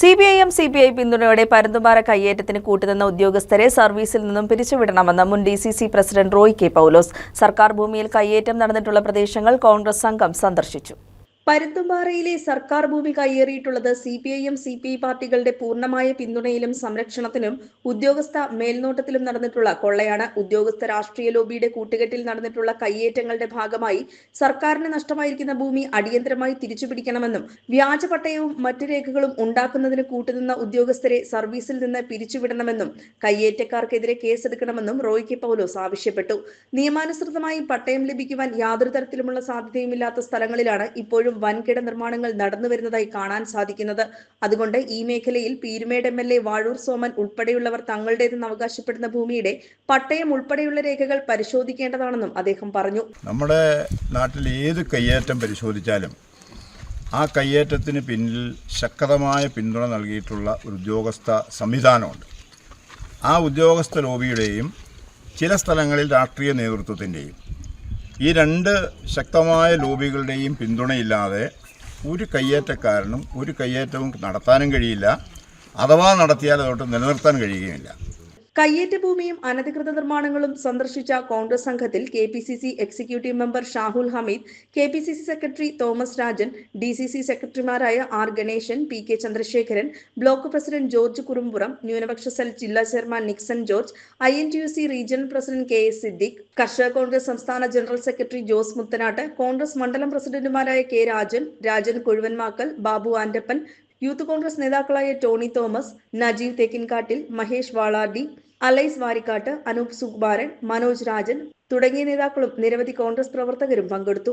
C P I M C P I പിന്തുണയോടെ പരന്തുമാറ കയ്യേറ്റത്തിന് കൂട്ടുനിന്ന ഉദ്യോഗസ്ഥരെ സർവീസിൽ നിന്നും പിരിച്ചുവിടണമെന്ന് മുൻ D C C president Roy K Paulose. സർക്കാർ ഭൂമിയിൽ കയ്യേറ്റം നടന്നിട്ടുള്ള പ്രദേശങ്ങൾ കോൺഗ്രസ് സംഘം സന്ദർശിച്ചു. പരുന്തുംപാറയിലെ സർക്കാർ ഭൂമി കയ്യേറിയിട്ടുള്ളത് C P I M C P I പാർട്ടികളുടെ പൂർണമായ പിന്തുണയിലും സംരക്ഷണത്തിനും ഉദ്യോഗസ്ഥ മേൽനോട്ടത്തിലും നടന്നിട്ടുള്ള കൊള്ളയാണ്. ഉദ്യോഗസ്ഥ രാഷ്ട്രീയ ലോബിയുടെ കൂട്ടുകെട്ടിൽ നടന്നിട്ടുള്ള കയ്യേറ്റങ്ങളുടെ ഭാഗമായി സർക്കാരിന് നഷ്ടമായിരിക്കുന്ന ഭൂമി അടിയന്തരമായി തിരിച്ചുപിടിക്കണമെന്നും വ്യാജ പട്ടയവും മറ്റു രേഖകളും ഉണ്ടാക്കുന്നതിന് കൂട്ടുനിന്ന ഉദ്യോഗസ്ഥരെ സർവീസിൽ നിന്ന് പിരിച്ചുവിടണമെന്നും കയ്യേറ്റക്കാർക്കെതിരെ കേസെടുക്കണമെന്നും റോയ് കെ പൗലോസ് ആവശ്യപ്പെട്ടു. നിയമാനുസൃതമായി പട്ടയം ലഭിക്കുവാൻ യാതൊരു തരത്തിലുമുള്ള സാധ്യതയുമില്ലാത്ത സ്ഥലങ്ങളിലാണ് ഇപ്പോഴും വൻകിട നിർമ്മാണങ്ങൾ നടന്നു വരുന്നതായി കാണാൻ സാധിക്കുന്നത്. അതുകൊണ്ട് ഈ മേഖലയിൽ Peermade M L A Vazhoor Soman ഉൾപ്പെടെയുള്ളവർ തങ്ങളുടേതെന്ന് അവകാശപ്പെടുന്ന ഭൂമിയുടെ പട്ടയം ഉൾപ്പെടെയുള്ള രേഖകൾ പരിശോധിക്കേണ്ടതാണെന്നും അദ്ദേഹം പറഞ്ഞു. നമ്മുടെ നാട്ടിൽ ഏത് കയ്യേറ്റം പരിശോധിച്ചാലും ആ കയ്യേറ്റത്തിന് പിന്നിൽ ശക്തമായ പിന്തുണ നൽകിയിട്ടുള്ള ഒരു ഉദ്യോഗസ്ഥ സംവിധാനമുണ്ട്. ആ ഉദ്യോഗസ്ഥ ലോബിയുടെയും ചില സ്ഥലങ്ങളിൽ രാഷ്ട്രീയ നേതൃത്വത്തിന്റെയും ഈ രണ്ട് ശക്തമായ ലോബികളുടെയും പിന്തുണയില്ലാതെ ഒരു കയ്യേറ്റക്കാരനും ഒരു കയ്യേറ്റവും നടത്താനും കഴിയില്ല. അഥവാ നടത്തിയാൽ അതോട്ട് നിലനിർത്താൻ കഴിയുകയില്ല കയ്യേറ്റ ഭൂമിയും അനധികൃത നിർമ്മാണങ്ങളും സന്ദർശിച്ച കോൺഗ്രസ് സംഘത്തിൽ K P C C executive member Shahul Hameed K P C C secretary Thomas Rajan D C C സെക്രട്ടറിമാരായ R Ganesan P K Chandrasekharan block president George Kurumpuram ന്യൂനപക്ഷ സെൽ ജില്ലാ chairman Nixon George I N T U C regional president K S Siddique കർഷക കോൺഗ്രസ് സംസ്ഥാന general secretary Jose Muthanattu Congress മണ്ഡലം പ്രസിഡന്റുമാരായ K Rajan Rajan Kozhuvanmakkal Babu Antappan youth Congress നേതാക്കളായ Tony Thomas Najeev തേക്കിൻകാട്ടിൽ Mahesh Valardi alias Varikkattu Anoop Sukumaran Manoj Rajan തുടങ്ങിയ നേതാക്കളും നിരവധി കോൺഗ്രസ് പ്രവർത്തകരും പങ്കെടുത്തു.